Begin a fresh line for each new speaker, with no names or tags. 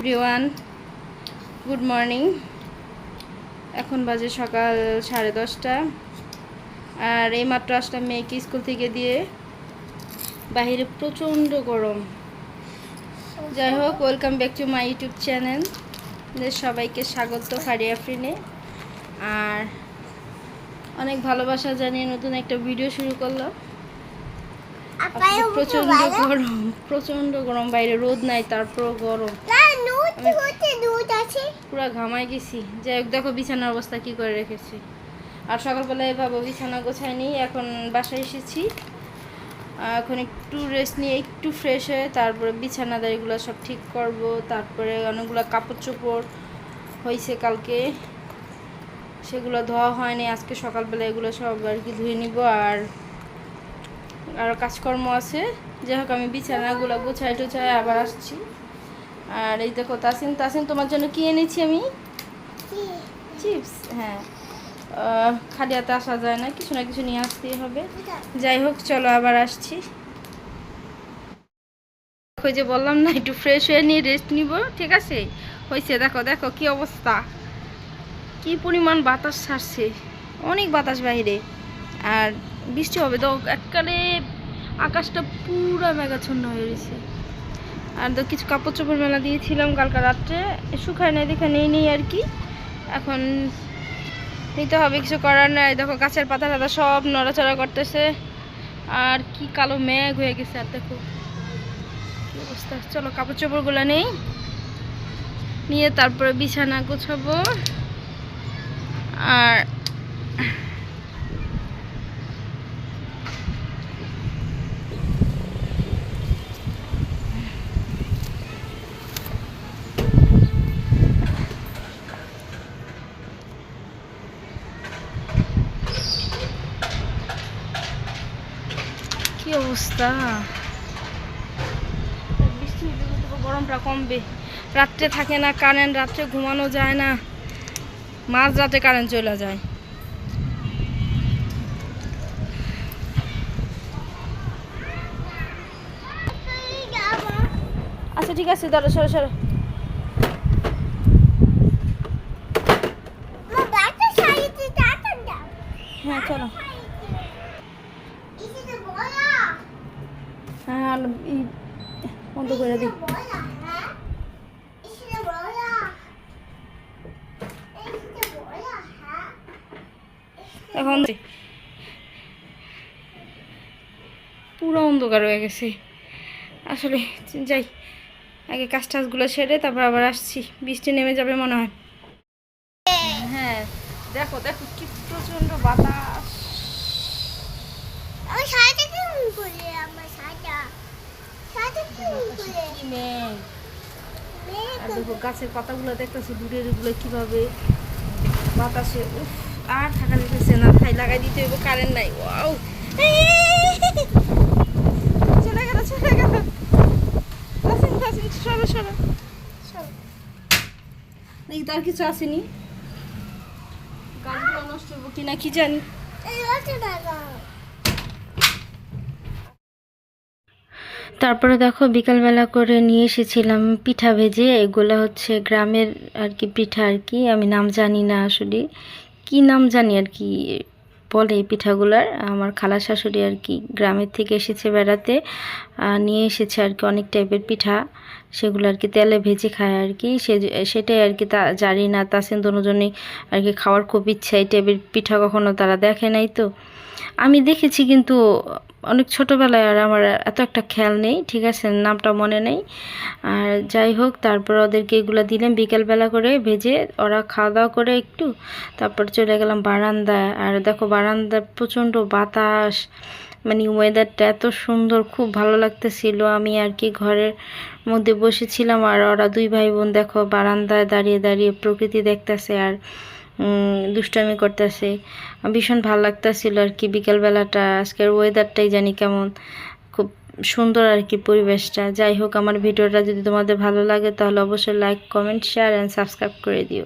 Everyone good morning. এখন বাজে সকাল সাড়ে দশটা। আর এই মাত্র আসলাম মেয়েকে স্কুল থেকে দিয়ে। বাহিরে প্রচণ্ড গরম। যাই হোক welcome back to my YouTube channel সবাইকে স্বাগত ফারিয়া ফ্রিনে। আর অনেক ভালোবাসা জানিয়ে নতুন একটা ভিডিও শুরু করল আজকে প্রচণ্ড গরম প্রচণ্ড গরম বাইরে রোদ নাই তারপরও গরম। পুরো ঘামাই গেছি। যাই হোক, দেখো বিছানার অবস্থা কি করে রেখেছি। আর সকালবেলায় ভাবো বিছানা গোছায় এখন বাসায় এসেছি। এখন একটু রেস্ট নিয়ে একটু ফ্রেশ হয়ে তারপরে বিছানা দাঁড়িগুলো সব ঠিক করব। তারপরে অনেকগুলো কাপড় চোপড় হয়েছে কালকে। সেগুলো ধোয়া হয়নি, আজকে সকালবেলা এগুলো সব আর কি ধুয়ে নিব। আর আরও কাজকর্ম আছে। যাই হোক, আমি বিছানাগুলো গোছাই টোছাই আবার আসছি। আর এই দেখো তাসিন তাসিন তোমার জন্য কি এনেছি আমি? চিপস। হ্যাঁ। খালি হাতে আসা যায় না কিছু না কিছু নিয়ে আসতেই হবে। যাই হোক চলো আবার আসছি। ওই যে বললাম না একটু ফ্রেশ হয়ে নিয়ে রেস্ট নিব ঠিক আছে? হয়েছে দেখো দেখো কি অবস্থা। কি পরিমাণ বাতাস ছাড়ছে। অনেক বাতাস বাইরে। আর বৃষ্টি হবে তো এককালে আকাশটা পুরো মেঘাচ্ছন্ন হয়ে গেছে আর তো কিছু কাপড় চোপড় মেলা দিয়েছিলাম কালকে রাত্রে। শুকায় নাই, দেখে নেই নেই আর কি। এখন নিতে হবে, কিছু করার নাই। দেখো গাছের পাতা টাতা সব নড়াচড়া করতেছে। আর কি কালো মেঘ হয়ে গেছে, আর দেখো অবস্থা। চলো কাপড় চোপড়গুলো নেই। নিয়ে তারপরে বিছানা গোছাবো। আর কি অবস্থা? বৃষ্টি গরমটা কমবে। রাত্রে থাকে না কারেন্ট রাত্রে ঘুমানো যায় না। মাঝ রাতে কারেন্ট চলে যায়। আচ্ছা ঠিক আছে দাঁড়ো সরো সরো হ্যাঁ চলো হ্যাঁ আর ই বন্ধ করে দিই। এখন পুরো অন্ধকার হয়ে গেছে। আসলে যাই আগে কাজ টাজগুলো সেরে তারপর আবার আসছি। বৃষ্টি নেমে যাবে মনে হয়। হ্যাঁ দেখো দেখো কি প্রচণ্ড বাতাস। কি মেঘ আর দেখো গাছের পাতাগুলো দেখতেছো দূরের এগুলো কীভাবে? বাতাসে উফ আর থাকা যেতেছে না। তাই লাগাই দিতে হইব কারেন্ট নাই। ওয়াও! চলে গেল চলে গেল। সরো সরো সরো। দেখি তো আর কিছু আসেনি। গাছগুলো নষ্ট হইব কিনা কি জানি। তারপরে দেখো বিকালবেলা করে নিয়ে এসেছিলাম পিঠা ভেজে। এগুলো হচ্ছে গ্রামের আর কি পিঠা আর কি। আমি নাম জানি না আসলে। কি নাম জানি আর কি বলে এই পিঠাগুলার। আমার খালা শাশুড়ি আর কি গ্রামের থেকে এসেছে বেড়াতে। নিয়ে এসেছে আর কি অনেক টাইপের পিঠা। সেগুলো আর কি তেলে ভেজে খায় আর কি। সে, সেটাই আর কি তা, জানি না। তাসেন দুজনেই আর কি খাওয়ার খুব ইচ্ছা এই টাইপের পিঠা কখনো তারা দেখে নাই তো। আমি দেখেছি কিন্তু অনেক ছোটোবেলায় আর আমার এত একটা খেয়াল নেই, ঠিক আছে? নামটা মনে নেই। আর যাই হোক, তারপর ওদেরকে এগুলো দিলাম বিকেলবেলা করে ভেজে, ওরা খাওয়া দাওয়া করে একটু, তারপর চলে গেলাম বারান্দায়। আর দেখো বারান্দায় প্রচণ্ড বাতাস মানে ওয়েদারটা এত সুন্দর, খুব ভালো লাগতেছিল। আমি আর কি ঘরের মধ্যে বসেছিলাম আর ওরা দুই ভাই বোন দেখো বারান্দায় দাঁড়িয়ে দাঁড়িয়ে প্রকৃতি দেখতেছে আর দুষ্টামি করতেছে। ভীষণ ভালো লাগতেছিল আর কি বিকালবেলাটা। আজকের ওয়েদারটাই জানি কেমন। খুব সুন্দর আর কি পরিবেশটা। যাই হোক, আমার ভিডিওটা যদি তোমাদের ভালো লাগে তাহলে অবশ্যই like comment share and subscribe করে দিও।